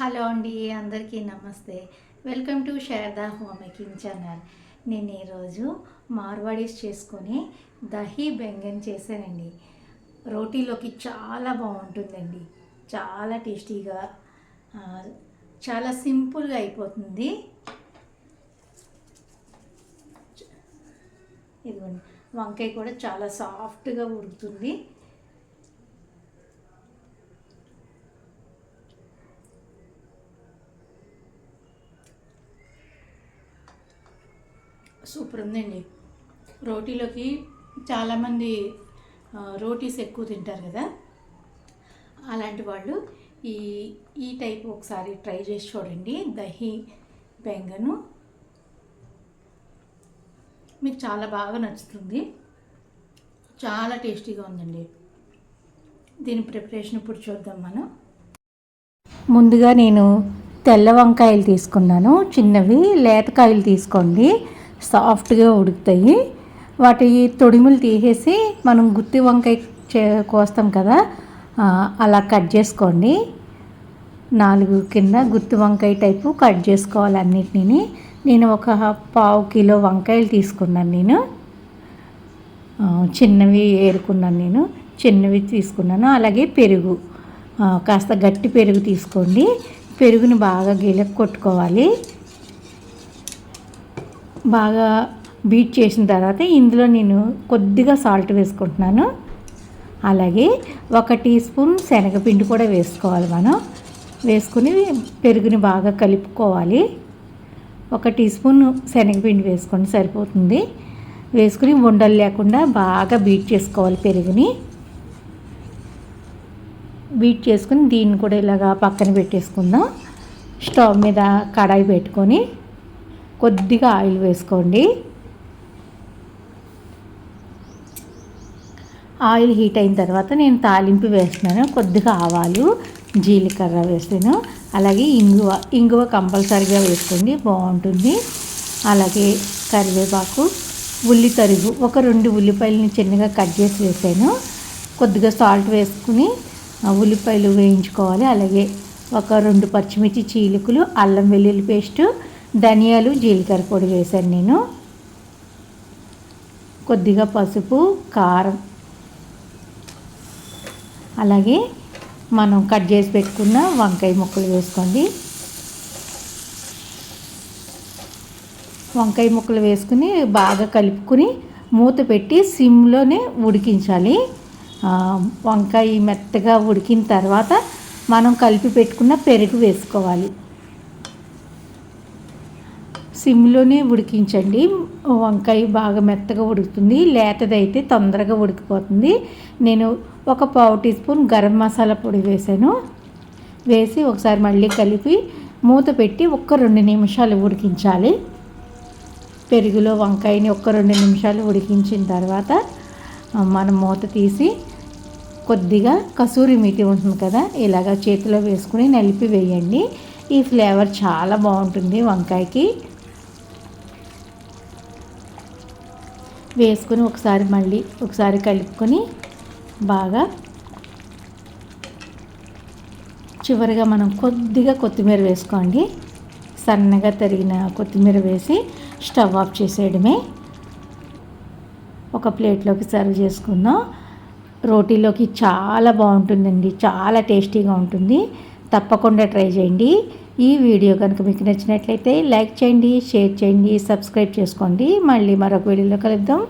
Hello అండి అందరికీ నమస్తే. Welcome to Sharada home making channel. నేను ఈరోజు మార్వాడీస్ చేసుకొని దహీ బెంగన్ చేశానండి. రోటీలోకి చాలా బాగుంటుందండి. చాలా టేస్టీగా చాలా సింపుల్గా అయిపోతుంది. ఇదిగోండి వంకాయ కూడా చాలా సాఫ్ట్గా ఉడుకుతుంది. సూపర్ ఉందండి. రోటీలోకి చాలామంది రోటీస్ ఎక్కువ తింటారు కదా. అలాంటి వాళ్ళు ఈ ఈ టైప్ ఒకసారి ట్రై చేసి చూడండి. దహి బెంగను. మీకు చాలా బాగా నచ్చుతుంది. చాలా టేస్టీగా ఉందండి. దీని ప్రిపరేషన్ ఇప్పుడు చూద్దాం మనం. ముందుగా నేను తెల్ల వంకాయలు తీసుకున్నాను. చిన్నవి లేతకాయలు తీసుకోండి. సాఫ్ట్గా ఉడుకుతాయి. వాటి తొడిములు తీసేసి మనం గుత్తి వంకాయ చే కోస్తాం కదా అలా కట్ చేసుకోండి. నాలుగు కింద గుత్తి వంకాయ టైపు కట్ చేసుకోవాలి అన్నిటిని. నేను ఒక పావు కిలో వంకాయలు తీసుకున్నాను నేను. చిన్నవి ఏరుకున్నాను నేను. చిన్నవి తీసుకున్నాను. అలాగే పెరుగు. కాస్త గట్టి పెరుగు తీసుకోండి. పెరుగుని బాగా గీలకు కొట్టుకోవాలి. బాగా బీట్ చేసిన తర్వాత ఇందులో నేను కొద్దిగా సాల్ట్ వేసుకుంటున్నాను. అలాగే ఒక టీ స్పూన్ శనగపిండి కూడా వేసుకోవాలి మనం. వేసుకుని పెరుగుని బాగా కలుపుకోవాలి. ఒక టీ స్పూన్ శనగపిండి వేసుకోండి సరిపోతుంది. వేసుకుని ఉండలు లేకుండా బాగా బీట్ చేసుకోవాలి పెరుగుని. బీట్ చేసుకుని దీన్ని కూడా ఇలాగా పక్కన పెట్టేసుకుందాం. స్టవ్ మీద కడాయి పెట్టుకొని కొద్దిగా ఆయిల్ వేసుకోండి. ఆయిల్ హీట్ అయిన తర్వాత నేను తాలింపు వేస్తున్నాను. కొద్దిగా ఆవాలు జీలకర్ర వేస్తాను అలాగే ఇంగువ ఇంగువ కంపల్సరీగా వేసుకోండి. బాగుంటుంది. అలాగే కరివేపాకు ఉల్లి తరుగు ఒక రెండు ఉల్లిపాయలని చిన్నగా కట్ చేసి వేసాను. కొద్దిగా సాల్ట్ వేసుకుని ఉల్లిపాయలు వేయించుకోవాలి. అలాగే ఒక రెండు పచ్చిమిర్చి చీలికలు అల్లం వెల్లుల్లి పేస్టు ధనియాలు జీలకర్ర పొడి వేశాను నేను. కొద్దిగా పసుపు కారం. అలాగే మనం కట్ చేసి పెట్టుకున్న వంకాయ ముక్కలు వేసుకోండి. వంకాయ ముక్కలు వేసుకుని బాగా కలుపుకుని మూత పెట్టి సిమ్లోనే ఉడికించాలి. వంకాయ మెత్తగా ఉడికిన తర్వాత మనం కలిపి పెట్టుకున్న పెరుగు వేసుకోవాలి. సిమ్లోనే ఉడికించండి. వంకాయ బాగా మెత్తగా ఉడుకుతుంది. లేతదైతే తొందరగా ఉడికిపోతుంది. నేను ఒక పావు టీ స్పూన్ గరం మసాలా పొడి వేసాను. వేసి ఒకసారి మళ్ళీ కలిపి మూత పెట్టి ఒక్క రెండు నిమిషాలు ఉడికించాలి. పెరుగులో వంకాయని ఒక్క రెండు నిమిషాలు ఉడికించిన తర్వాత మనం మూత తీసి కొద్దిగా కసూరి మీతి ఉంటుంది కదా ఇలాగ చేతిలో వేసుకుని నలిపి వేయండి. ఈ ఫ్లేవర్ చాలా బాగుంటుంది వంకాయకి. వేసుకొని ఒకసారి మళ్ళీ ఒకసారి కలుపుకొని బాగా చివరిగా మనం కొద్దిగా కొత్తిమీర వేసుకోండి. సన్నగా తరిగిన కొత్తిమీర వేసి స్టవ్ ఆఫ్ చేసేయడమే. ఒక ప్లేట్లోకి సర్వ్ చేసుకుందాం. రోటీలోకి చాలా బాగుంటుందండి. చాలా టేస్టీగా ఉంటుంది. తప్పకుండా ట్రై చేయండి. ఈ వీడియో కనుక మీకు నచ్చినట్లయితే లైక్ చేయండి షేర్ చేయండి సబ్స్క్రైబ్ చేసుకోండి. మళ్ళీ మరొక వీడియోలో కలుద్దాం.